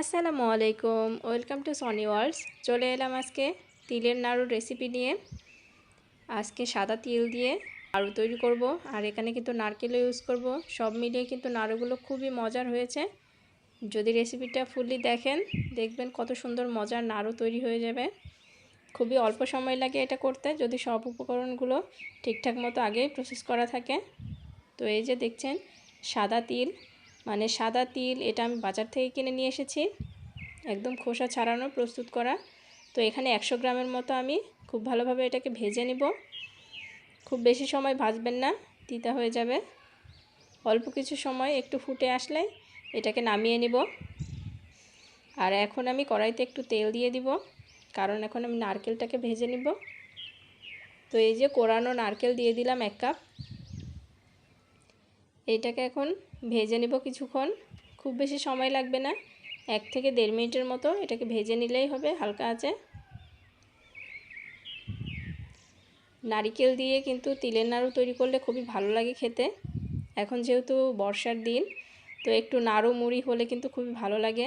আসসালামু আলাইকুম, welcome to Sony worlds চলে এলাম আজকে তিলের নাড়ুর রেসিপি নিয়ে। আজকে সাদা তিল দিয়ে নাড়ু তৈরি করব, আর এখানে কিন্তু নারকেলও ইউজ করব। সব মিলিয়ে কিন্তু নাড়ুগুলো খুবই মজার হয়েছে। যদি রেসিপিটা ফুললি দেখেন, দেখবেন কত সুন্দর মজার নাড়ু তৈরি হয়ে যাবে। খুবই অল্প সময় লাগে এটা করতে, যদি সব উপকরণগুলো ঠিকঠাক মতো আগেই প্রসেস করা থাকে। তো এই যে দেখছেন, সাদা তিল মানে সাদা তিল এটা আমি বাজার থেকে কিনে নিয়ে এসেছি। একদম খোসা ছাড়ানো, প্রস্তুত করা। তো এখানে একশো গ্রামের মতো আমি খুব ভালোভাবে এটাকে ভেজে নিব। খুব বেশি সময় ভাজবেন না, তিতা হয়ে যাবে। অল্প কিছু সময় একটু ফুটে আসলে এটাকে নামিয়ে নিব। আর এখন আমি কড়াইতে একটু তেল দিয়ে দিব, কারণ এখন আমি নারকেলটাকে ভেজে নিব। তো এই যে কোরানো নারকেল দিয়ে দিলাম এক কাপ। এইটাকে এখন ভেজে নেব কিছুক্ষণ। খুব বেশি সময় লাগবে না। এক থেকে দেড় মিনিটের মতো এটাকে ভেজে নিলেই হবে হালকা আছে নারিকেল দিয়ে কিন্তু তিলের নাড়ু তৈরি করলে খুবই ভালো লাগে খেতে। এখন যেহেতু বর্ষার দিন, তো একটু নাড়ু মুড়ি হলে কিন্তু খুবই ভালো লাগে।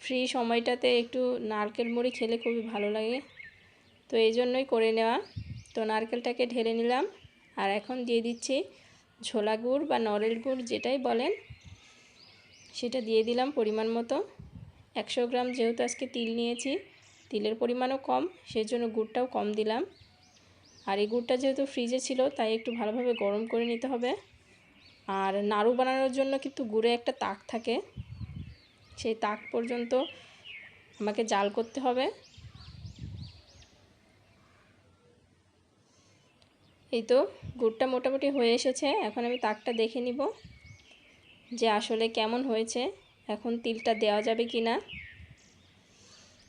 ফ্রি সময়টাতে একটু নারকেল মুড়ি খেলে খুবই ভালো লাগে। তো এই জন্যই করে নেওয়া। তো নারকেলটাকে ঢেলে নিলাম। আর এখন দিয়ে দিচ্ছি ছোলা গুড় বা নরেল গুড় যেটাই বলেন। সেটা দিয়ে দিলাম পরিমাণ মতো। একশো গ্রাম যেহেতু আজকে তিল নিয়েছি, তিলের পরিমাণও কম সেই জন্য গুড়টাও কম দিলাম। আর এই গুড়টা যেহেতু ফ্রিজে ছিল, তাই একটু ভালোভাবে গরম করে নিতে হবে। আর নাড়ু বানানোর জন্য কিন্তু গুড়ে একটা তাক থাকে। সেই তাক পর্যন্ত আমাকে জাল করতে হবে। এই তো গুড়টা মোটামুটি হয়ে এসেছে, এখন আমি তাকটা দেখে নিব যে আসলে কেমন হয়েছে, এখন তিলটা দেওয়া যাবে কি না।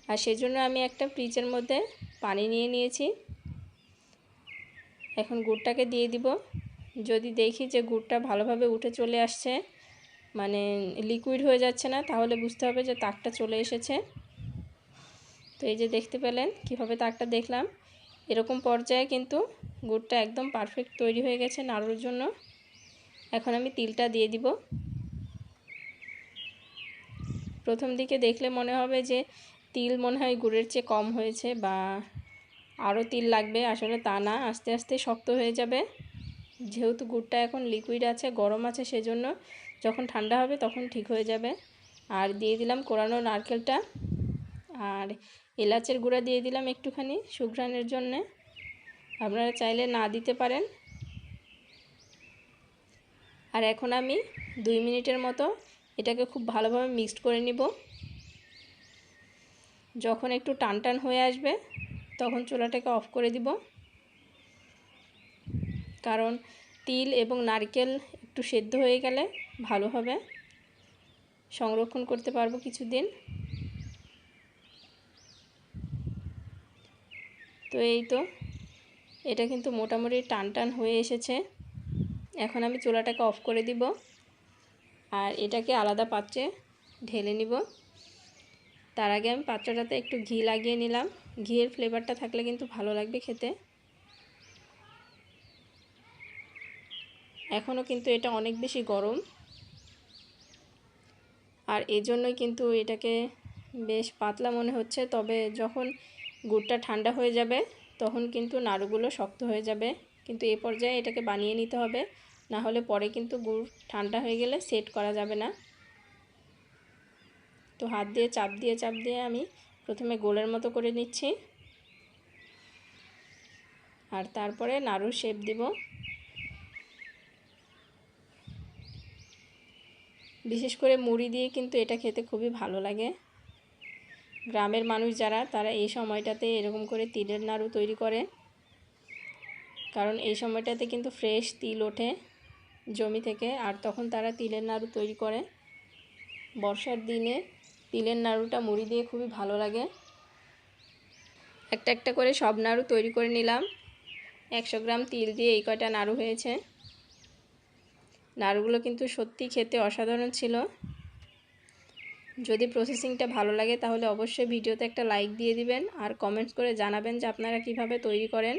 আর সেজন্য আমি একটা ফ্রিজের মধ্যে পানি নিয়ে নিয়েছি। এখন গুড়টাকে দিয়ে দিব। যদি দেখি যে গুড়টা ভালোভাবে উঠে চলে আসছে মানে লিকুইড হয়ে যাচ্ছে না, তাহলে বুঝতে হবে যে তাকটা চলে এসেছে। তো এই যে দেখতে পেলেন, কীভাবে তাকটা দেখলাম। এরকম পর্যায়ে কিন্তু গুড়টা একদম পারফেক্ট তৈরি হয়ে গেছে নাড়ুর জন্য। এখন আমি তিলটা দিয়ে দিব। প্রথম দিকে দেখলে মনে হবে যে তিল মনে হয় গুড়ের চেয়ে কম হয়েছে বা আরও তিল লাগবে, আসলে তা না, আস্তে আস্তে শক্ত হয়ে যাবে। যেহেতু গুড়টা এখন লিকুইড আছে, গরম আছে, সেজন্য যখন ঠান্ডা হবে তখন ঠিক হয়ে যাবে। আর দিয়ে দিলাম কোরানো নারকেলটা। আর এলাচের গুঁড়া দিয়ে দিলাম একটুখানি সুঘ্রাণের জন্যে। আপনারা চাইলে না দিতে পারেন। আর এখন আমি দুই মিনিটের মতো এটাকে খুব ভালোভাবে মিক্সড করে নিব। যখন একটু টান টান হয়ে আসবে, তখন চুলাটাকে অফ করে দিব। কারণ তিল এবং নারকেল একটু সেদ্ধ হয়ে গেলে ভালো হবে। সংরক্ষণ করতে পারব কিছুদিন। তো এই তো, এটা কিন্তু মোটামুটি টান টান হয়ে এসেছে। এখন আমি চুলাটাকে অফ করে দিব আর এটাকে আলাদা পাত্রে ঢেলে নিব। তার আগে আমি পাত্রটাতে একটু ঘি লাগিয়ে নিলাম। ঘিয়ের ফ্লেভারটা থাকলে কিন্তু ভালো লাগবে খেতে। এখনও কিন্তু এটা অনেক বেশি গরম। আর এজন্যই কিন্তু এটাকে বেশ পাতলা মনে হচ্ছে। তবে যখন গুড়টা ঠান্ডা হয়ে যাবে, তখন কিন্তু নাড়ুগুলো শক্ত হয়ে যাবে। কিন্তু এ পর্যায়ে এটাকে বানিয়ে নিতে হবে, না হলে পরে কিন্তু গুড় ঠান্ডা হয়ে গেলে সেট করা যাবে না। তো হাত দিয়ে চাপ দিয়ে চাপ দিয়ে আমি প্রথমে গোলের মতো করে নিচ্ছি। আর তারপরে নাড়ুর শেপ দিব। বিশেষ করে মুড়ি দিয়ে কিন্তু এটা খেতে খুবই ভালো লাগে। গ্রামের মানুষ যারা, তারা এই সময়টাতে এরকম করে তিলের নাড়ু তৈরি করে। কারণ এই সময়টাতে কিন্তু ফ্রেশ তিল ওঠে জমি থেকে, আর তখন তারা তিলের নাড়ু তৈরি করে। বর্ষার দিনে তিলের নাড়ুটা মুড়ি দিয়ে খুবই ভালো লাগে। একটা একটা করে সব নাড়ু তৈরি করে নিলাম। একশো গ্রাম তিল দিয়ে এই কয়টা নাড়ু হয়েছে। নাড়ুগুলো কিন্তু সত্যি খেতে অসাধারণ ছিল। যদি প্রসেসিংটা ভালো লাগে তাহলে অবশ্যই ভিডিওতে একটা লাইক দিয়ে দিবেন আর কমেন্টস করে জানাবেন যে আপনারা কীভাবে তৈরি করেন।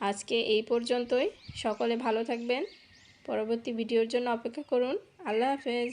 আজকে এই পর্যন্তই। সকলে ভালো থাকবেন। পরবর্তী ভিডিওর জন্য অপেক্ষা করুন। আল্লাহ হাফেজ।